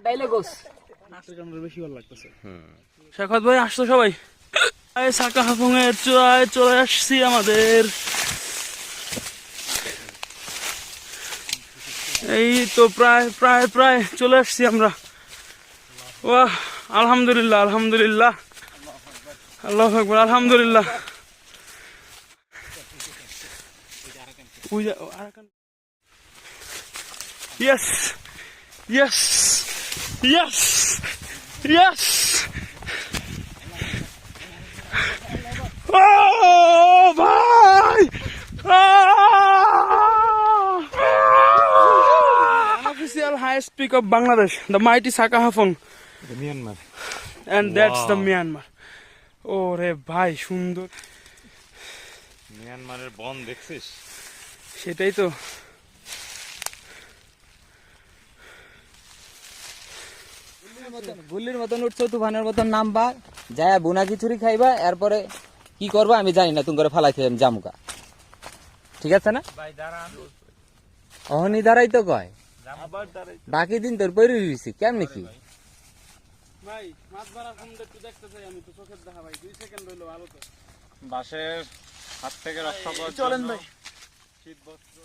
ডাইলেগোস শেখত ভাই আসতো সবাই? এই সাকা হাফুঙের চূড়ায় চলে আসছি আমাদের। এই তো প্রায় প্রায় প্রায় চলে আসছি আমরা। ওয়াহ আলহামদুলিল্লাহ আলহামদুলিল্লাহ। আল্লাহ আকবর আলহামদুলিল্লাহ। Puja yes yes yes yes Oh, ভাই Unofficial highest peak of Bangladesh, the mighty Saka Hafung, Myanmar and that's the Wow. Myanmar. ও রে ভাই সুন্দর মিয়ানমারের বন দেখছিস সেটাই তো গুল্লির মতন উঠছো তুফানের মতন নামবা যায় বুনা খিচুড়ি খাইবা এরপরে কি করবা আমি জানি না তুমি করে ফালাই খেয়ে জামুকা ঠিক আছে না? অহনি দাঁড়াই তো কয়। বাকি দিন তোর পরে রয়েছি কেমনি কি? ভাই মাছ ধরার সম্বন্ধে একটু দেখতে চাই আমি তো চোখের দেখা ভাই দুই সেকেন্ড রইল ভালো তো। বাসের হাত থেকে রক্ষা চলেন ভাই। শীত বস্ত্র